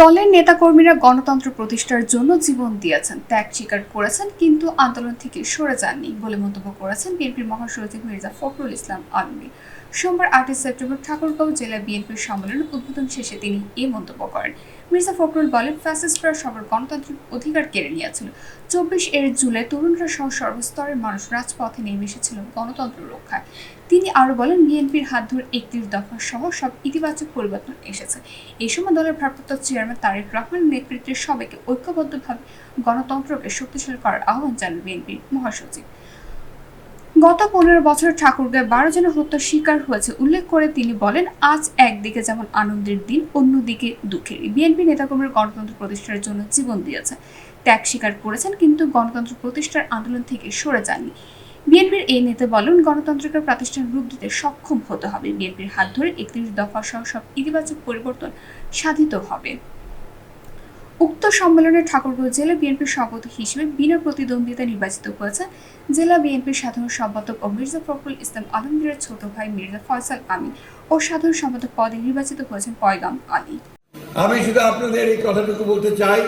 দলের নেতাকর্মীরা গণতন্ত্র প্রতিষ্ঠার জন্য জীবন দিয়েছেন। ত্যাগ স্বীকার করেছেন, কিন্তু আন্দোলন থেকে সরে যাননি বলে মন্তব্য করেছেন বিএনপির মহাসচিব মির্জা ফখরুল ইসলাম আলমগীর। সোমবার আটই সেপ্টেম্বর ঠাকুরগাঁও জেলা বিএনপির সম্মেলন উদ্বোধন শেষে তিনি এই মন্তব্য করেন। মির্জা ফখরুল বলেন, ফ্যাসিস্টরা সবার গণতান্ত্রিক অধিকার কেড়ে নিয়েছিল। চব্বিশ এর জুলাই তরুণরা সহ সর্বস্তরের মানুষ রাজপথে নেমে এসেছিল গণতন্ত্র রক্ষায়। তিনি আরও বলেন, বিএনপির হাত ধরে একত্রিশ দফা সহ সব ইতিবাচক পরিবর্তন এসেছে। এই সময় দলের ভারপ্রাপ্ত চেয়ারম্যান তারেক রহমানের নেতৃত্বে সবাইকে ঐক্যবদ্ধভাবে গণতন্ত্রকে শক্তিশালী করার আহ্বান জানান বিএনপির মহাসচিব। গত পনেরো বছর ঠাকুরগাঁয় বারো জনের হত্যা শিকার হয়েছে উল্লেখ করে তিনি বলেন, আজ একদিকে যেমন আনন্দের দিন, অন্যদিকে দুঃখের। বিএনপি নেতাকর্মীর গণতন্ত্র প্রতিষ্ঠার জন্য জীবন দিয়েছে। ত্যাগ স্বীকার করেছেন, কিন্তু গণতন্ত্র প্রতিষ্ঠার আন্দোলন থেকে সরে যাননি। বিএনপির এই নেতা বলেন, গণতন্ত্রকে প্রাতিষ্ঠান রূপ দিতে সক্ষম হতে হবে। বিএনপির হাত ধরে একত্রিশ দফা সহ সব ইতিবাচক পরিবর্তন সাধিত হবে। উক্ত সম্মেলনে ঠাকুরগাঁও জেলা বিএনপির সভাপতি হিসেবে বিনা প্রতিদ্বন্দ্বিতা নির্বাচিত হয়েছে জেলা বিএনপির সাধারণ সম্পাদক ও মির্জা ফখরুল ইসলাম আলমগীরের ছোট ভাই মির্জা ফয়সাল আমিন ও সাধারণ সম্পাদক পদে নির্বাচিত হয়েছেন পয়গাম আলী। আমি শুধু আপনাদের এই কথাটুকু বলতে চাই,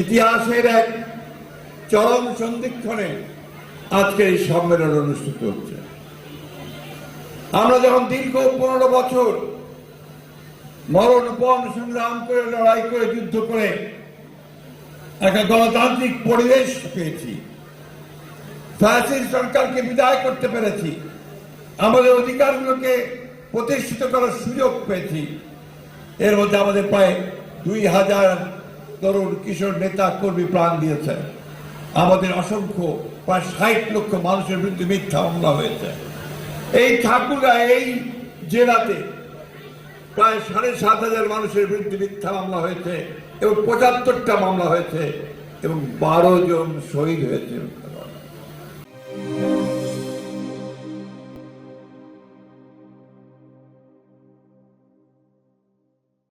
ইতিহাসের এক চরম সন্ধিক্ষণে আজকে এই সম্মেলন অনুষ্ঠিত হচ্ছে। আমরা যখন দীর্ঘ পনেরো বছর মরণপণ সংগ্রাম করে, লড়াই করে, যুদ্ধ করে একটা গণতান্ত্রিক পরিবেশ পেয়েছি। ফ্যাসিস্ট সরকারকে বিদায় করতে পেরেছি। আমাদের অধিকারগুলোকে প্রতিষ্ঠিত করার সুযোগ পেয়েছি। এর মধ্যে আমাদের প্রায় দুই হাজার তরুণ কিশোর নেতা, কর্মী প্রাণ দিয়েছে। আমাদের অসংখ্য প্রায় ষাট লক্ষ মানুষের বিরুদ্ধে মিথ্যা মামলা হয়েছে। এই ঠাকুরা এই জেলাতে প্রায় সাড়ে সাত হাজার মানুষের বিরুদ্ধে মিথ্যা মামলা হয়েছে এবং পঁচাত্তরটা মামলা হয়েছে এবং বারো জন শহীদ হয়েছে।